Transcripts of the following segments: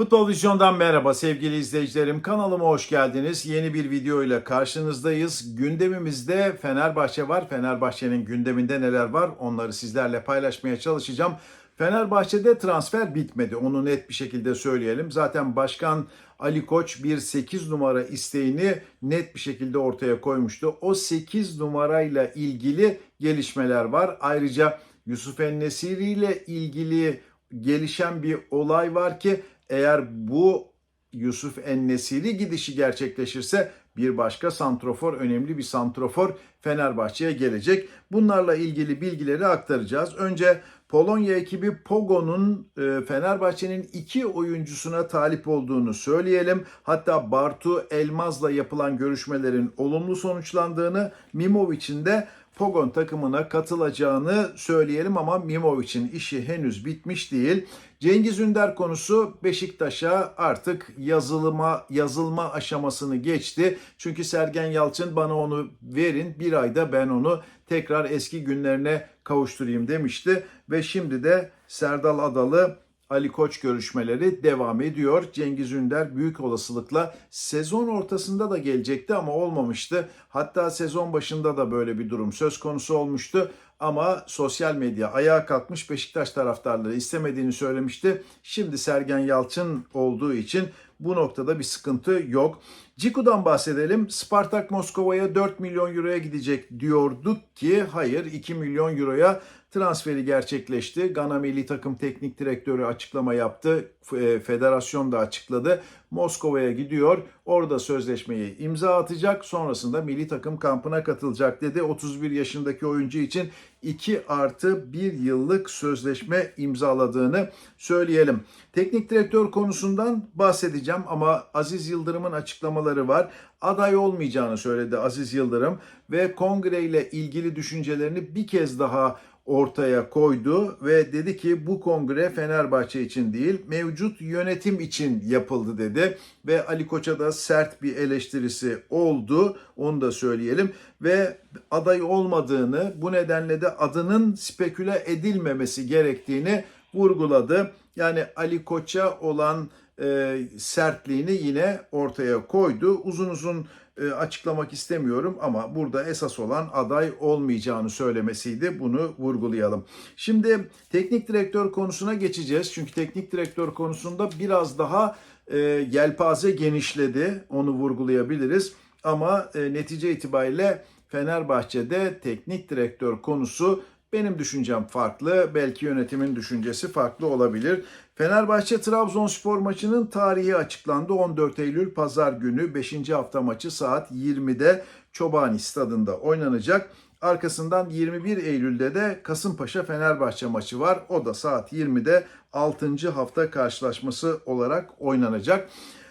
Futbol Vizyon'dan merhaba sevgili izleyicilerim. Kanalıma hoş geldiniz. Yeni bir video ile karşınızdayız. Gündemimizde Fenerbahçe var. Fenerbahçe'nin gündeminde neler var onları sizlerle paylaşmaya çalışacağım. Fenerbahçe'de transfer bitmedi. Onu net bir şekilde söyleyelim. Zaten Başkan Ali Koç bir 8 numara isteğini net bir şekilde ortaya koymuştu. O 8 numarayla ilgili gelişmeler var. Ayrıca Yusuf Ennesiri ile ilgili gelişen bir olay var ki eğer bu Yusuf Ennesiri gidişi gerçekleşirse bir başka santrofor, önemli bir santrofor Fenerbahçe'ye gelecek. Bunlarla ilgili bilgileri aktaracağız. Önce Polonya ekibi Pogo'nun e, Fenerbahçe'nin iki oyuncusuna talip olduğunu söyleyelim. Hatta Bartu Elmaz'la yapılan görüşmelerin olumlu sonuçlandığını, Mimovic'in de Pogon takımına katılacağını söyleyelim ama Mimovic'in işi henüz bitmiş değil. Cengiz Ünder konusu Beşiktaş'a artık yazılıma yazılma aşamasını geçti. Çünkü Sergen Yalçın bana onu verin bir ayda ben onu tekrar eski günlerine kavuşturayım demişti. Ve şimdi de Serdal Adalı Ali Koç görüşmeleri devam ediyor. Cengiz Ünder büyük olasılıkla sezon ortasında da gelecekti ama olmamıştı. Hatta sezon başında da böyle bir durum söz konusu olmuştu. Ama sosyal medya ayağa kalkmış Beşiktaş taraftarları istemediğini söylemişti. Şimdi Sergen Yalçın olduğu için bu noktada bir sıkıntı yok. Ciku'dan bahsedelim. Spartak Moskova'ya 4 milyon euroya gidecek diyorduk ki hayır 2 milyon euroya transferi gerçekleşti. Gana Milli Takım Teknik Direktörü açıklama yaptı. F- Federasyon da açıkladı. Moskova'ya gidiyor. Orada sözleşmeyi imza atacak. Sonrasında milli takım kampına katılacak dedi. 31 yaşındaki oyuncu için 2 artı 1 yıllık sözleşme imzaladığını söyleyelim. Teknik direktör konusundan bahsedeceğim ama Aziz Yıldırım'ın açıklamaları var. Aday olmayacağını söyledi Aziz Yıldırım ve kongreyle ilgili düşüncelerini bir kez daha ortaya koydu ve dedi ki bu kongre Fenerbahçe için değil mevcut yönetim için yapıldı dedi ve Ali Koç'a da sert bir eleştirisi oldu onu da söyleyelim ve aday olmadığını bu nedenle de adının speküle edilmemesi gerektiğini vurguladı. Yani Ali Koç'a olan e, sertliğini yine ortaya koydu. Uzun uzun e, açıklamak istemiyorum ama burada esas olan aday olmayacağını söylemesiydi. Bunu vurgulayalım. Şimdi teknik direktör konusuna geçeceğiz. Çünkü teknik direktör konusunda biraz daha e, yelpaze genişledi. Onu vurgulayabiliriz. Ama e, netice itibariyle Fenerbahçe'de teknik direktör konusu benim düşüncem farklı. Belki yönetimin düşüncesi farklı olabilir. Fenerbahçe Trabzonspor maçının tarihi açıklandı. 14 Eylül Pazar günü 5. hafta maçı saat 20'de Çobani Stadında oynanacak. Arkasından 21 Eylül'de de Kasımpaşa Fenerbahçe maçı var. O da saat 20'de 6. hafta karşılaşması olarak oynanacak.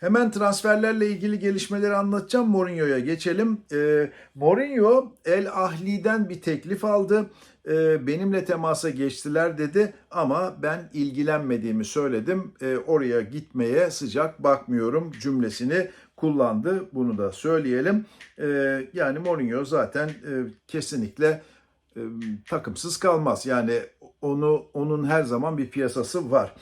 Hemen transferlerle ilgili gelişmeleri anlatacağım. Mourinho'ya geçelim. E, Mourinho El Ahli'den bir teklif aldı. E, benimle temasa geçtiler dedi ama ben ilgilenmediğimi söyledim. E, oraya gitmeye sıcak bakmıyorum cümlesini kullandı. Bunu da söyleyelim. E, yani Mourinho zaten e, kesinlikle e, takımsız kalmaz. Yani onu onun her zaman bir piyasası var.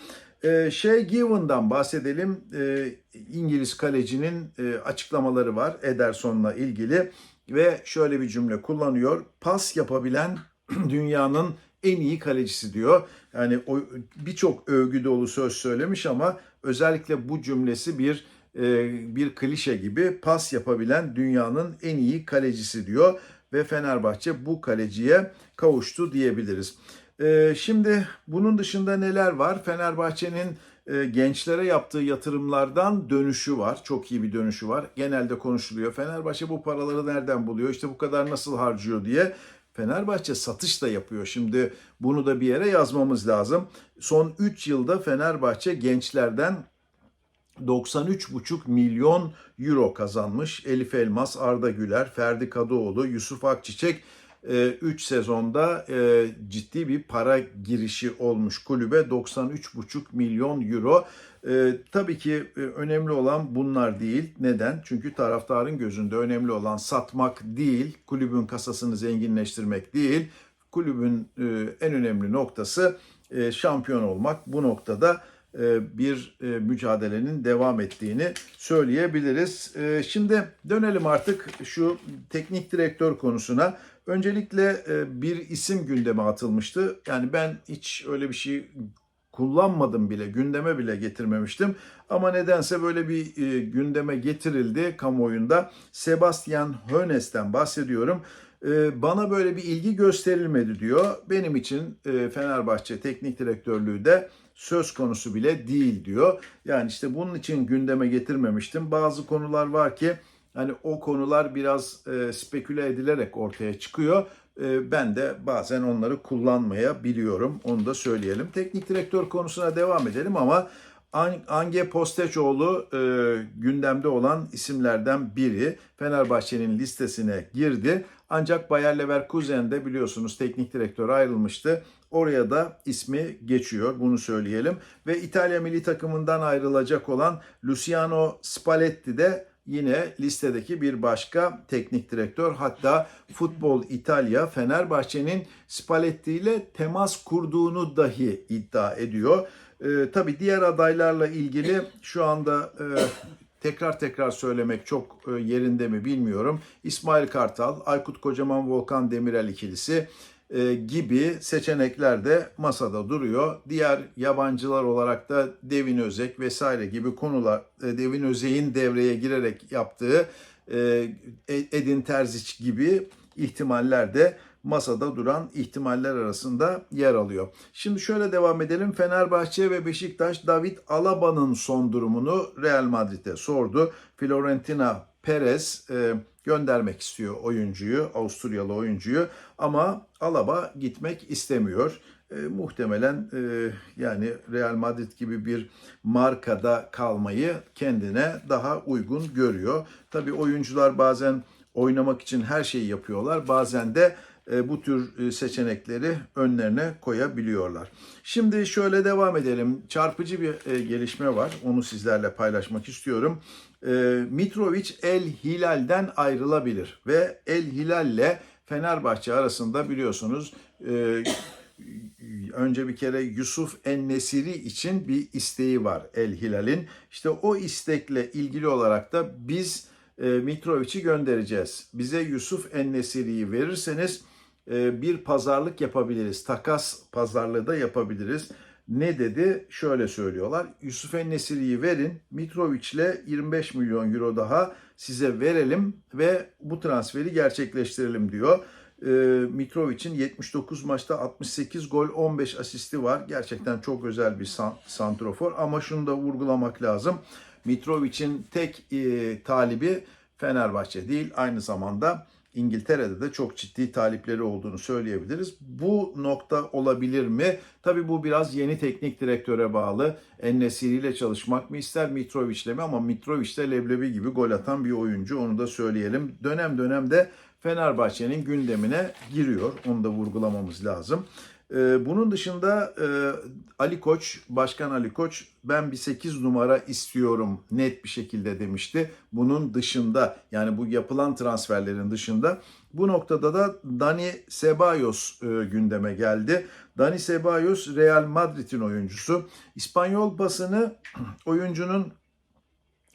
Ee, şey Given'dan bahsedelim. Ee, İngiliz kalecinin e, açıklamaları var Ederson'la ilgili ve şöyle bir cümle kullanıyor. Pas yapabilen dünyanın en iyi kalecisi diyor. Yani o birçok övgü dolu söz söylemiş ama özellikle bu cümlesi bir e, bir klişe gibi pas yapabilen dünyanın en iyi kalecisi diyor ve Fenerbahçe bu kaleciye kavuştu diyebiliriz. Ee, şimdi bunun dışında neler var? Fenerbahçe'nin e, gençlere yaptığı yatırımlardan dönüşü var. Çok iyi bir dönüşü var. Genelde konuşuluyor. Fenerbahçe bu paraları nereden buluyor? İşte bu kadar nasıl harcıyor diye. Fenerbahçe satış da yapıyor. Şimdi bunu da bir yere yazmamız lazım. Son 3 yılda Fenerbahçe gençlerden 93,5 milyon euro kazanmış. Elif Elmas, Arda Güler, Ferdi Kadıoğlu, Yusuf Akçiçek 3 sezonda e, ciddi bir para girişi olmuş kulübe 93,5 milyon euro. E, tabii ki e, önemli olan bunlar değil. Neden? Çünkü taraftarın gözünde önemli olan satmak değil, kulübün kasasını zenginleştirmek değil. kulübün e, en önemli noktası şampiyon olmak. Bu noktada bir e, mücadelenin devam ettiğini söyleyebiliriz. E, Şimdi dönelim artık şu teknik direktör konusuna. Öncelikle e, bir isim gündeme atılmıştı. Yani ben hiç öyle bir şey kullanmadım bile, gündeme bile getirmemiştim. Ama nedense böyle bir e, gündeme getirildi kamuoyunda. Sebastian Hoeneß'ten bahsediyorum. E, bana böyle bir ilgi gösterilmedi diyor. Benim için e, Fenerbahçe teknik direktörlüğü de söz konusu bile değil diyor. Yani işte bunun için gündeme getirmemiştim. Bazı konular var ki hani o konular biraz e, speküle edilerek ortaya çıkıyor. E, ben de bazen onları kullanmaya biliyorum. Onu da söyleyelim. Teknik direktör konusuna devam edelim ama Ange Postecoğlu e, gündemde olan isimlerden biri. Fenerbahçe'nin listesine girdi. Ancak Bayer Leverkusen'de biliyorsunuz teknik direktör ayrılmıştı. Oraya da ismi geçiyor bunu söyleyelim. Ve İtalya milli takımından ayrılacak olan Luciano Spalletti de yine listedeki bir başka teknik direktör. Hatta Futbol İtalya Fenerbahçe'nin Spalletti ile temas kurduğunu dahi iddia ediyor. Ee, tabii diğer adaylarla ilgili şu anda e, tekrar tekrar söylemek çok e, yerinde mi bilmiyorum. İsmail Kartal, Aykut Kocaman, Volkan Demirel ikilisi e, gibi seçenekler de masada duruyor. Diğer yabancılar olarak da Devin Özek vesaire gibi konular, e, Devin Özek'in devreye girerek yaptığı e, Edin Terzic gibi ihtimaller de masada duran ihtimaller arasında yer alıyor. Şimdi şöyle devam edelim. Fenerbahçe ve Beşiktaş David Alaba'nın son durumunu Real Madrid'e sordu. Fiorentina Perez e, göndermek istiyor oyuncuyu, Avusturyalı oyuncuyu ama Alaba gitmek istemiyor. E, muhtemelen e, yani Real Madrid gibi bir markada kalmayı kendine daha uygun görüyor. Tabii oyuncular bazen oynamak için her şeyi yapıyorlar. Bazen de bu tür e, seçenekleri önlerine koyabiliyorlar. Şimdi şöyle devam edelim. Çarpıcı bir e, gelişme var. Onu sizlerle paylaşmak istiyorum. Mitrovic El Hilal'den ayrılabilir ve El Hilal ile Fenerbahçe arasında biliyorsunuz önce bir kere Yusuf En-Nesiri için bir isteği var El Hilal'in. İşte o istekle ilgili olarak da biz Mitrovic'i göndereceğiz. Bize Yusuf En-Nesiri'yi verirseniz bir pazarlık yapabiliriz. Takas pazarlığı da yapabiliriz. Ne dedi? Şöyle söylüyorlar. Yusuf Nesiri'yi verin. Mitrovic ile 25 milyon euro daha size verelim ve bu transferi gerçekleştirelim diyor. Mitrovic'in 79 maçta 68 gol 15 asisti var. Gerçekten çok özel bir santrofor ama şunu da vurgulamak lazım. Mitrovic'in tek e, talibi Fenerbahçe değil aynı zamanda İngiltere'de de çok ciddi talipleri olduğunu söyleyebiliriz. Bu nokta olabilir mi? Tabii bu biraz yeni teknik direktöre bağlı. Ennesiri ile çalışmak mı ister Mitrovic ile mi? Ama Mitrovic de leblebi gibi gol atan bir oyuncu onu da söyleyelim. Dönem dönem de Fenerbahçe'nin gündemine giriyor. Onu da vurgulamamız lazım. Ee, bunun dışında e, Ali Koç, Başkan Ali Koç ben bir 8 numara istiyorum net bir şekilde demişti. Bunun dışında yani bu yapılan transferlerin dışında bu noktada da Dani Ceballos e, gündeme geldi. Dani Ceballos Real Madrid'in oyuncusu. İspanyol basını oyuncunun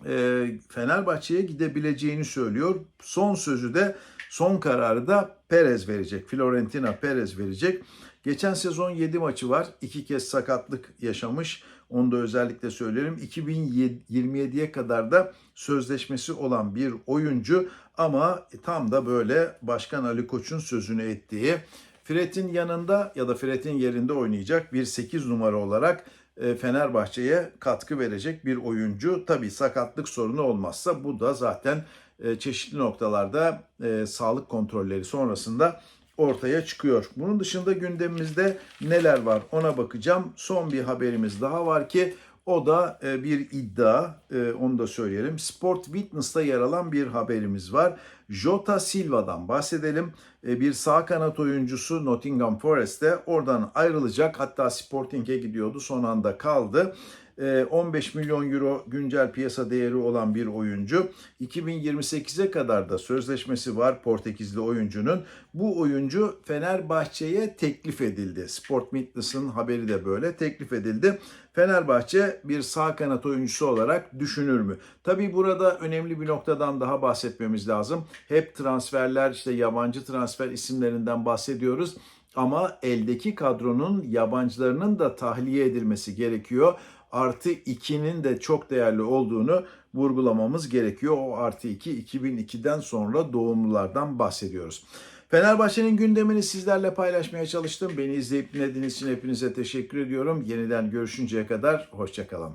e, Fenerbahçe'ye gidebileceğini söylüyor. Son sözü de son kararı da Perez verecek. Florentina Perez verecek. Geçen sezon 7 maçı var. 2 kez sakatlık yaşamış. Onu da özellikle söylerim. 2027'ye kadar da sözleşmesi olan bir oyuncu ama tam da böyle Başkan Ali Koç'un sözünü ettiği Fred'in yanında ya da Fred'in yerinde oynayacak bir 8 numara olarak e, Fenerbahçe'ye katkı verecek bir oyuncu. Tabii sakatlık sorunu olmazsa bu da zaten e, çeşitli noktalarda e, sağlık kontrolleri sonrasında ortaya çıkıyor. Bunun dışında gündemimizde neler var ona bakacağım. Son bir haberimiz daha var ki o da e, bir iddia, e, onu da söyleyelim. Sport Witness'ta yer alan bir haberimiz var. Jota Silva'dan bahsedelim. E, bir sağ kanat oyuncusu Nottingham Forest'te oradan ayrılacak. Hatta Sporting'e gidiyordu son anda kaldı. Ee, 15 milyon euro güncel piyasa değeri olan bir oyuncu. 2028'e kadar da sözleşmesi var Portekizli oyuncunun. Bu oyuncu Fenerbahçe'ye teklif edildi. Sport Witness'ın haberi de böyle teklif edildi. Fenerbahçe bir sağ kanat oyuncusu olarak düşünür mü? Tabii burada önemli bir noktadan daha bahsetmemiz lazım. Hep transferler işte yabancı transfer isimlerinden bahsediyoruz. Ama eldeki kadronun yabancılarının da tahliye edilmesi gerekiyor. Artı 2'nin de çok değerli olduğunu vurgulamamız gerekiyor. O artı 2 2002'den sonra doğumlulardan bahsediyoruz. Fenerbahçe'nin gündemini sizlerle paylaşmaya çalıştım. Beni izleyip dinlediğiniz için hepinize teşekkür ediyorum. Yeniden görüşünceye kadar hoşçakalın.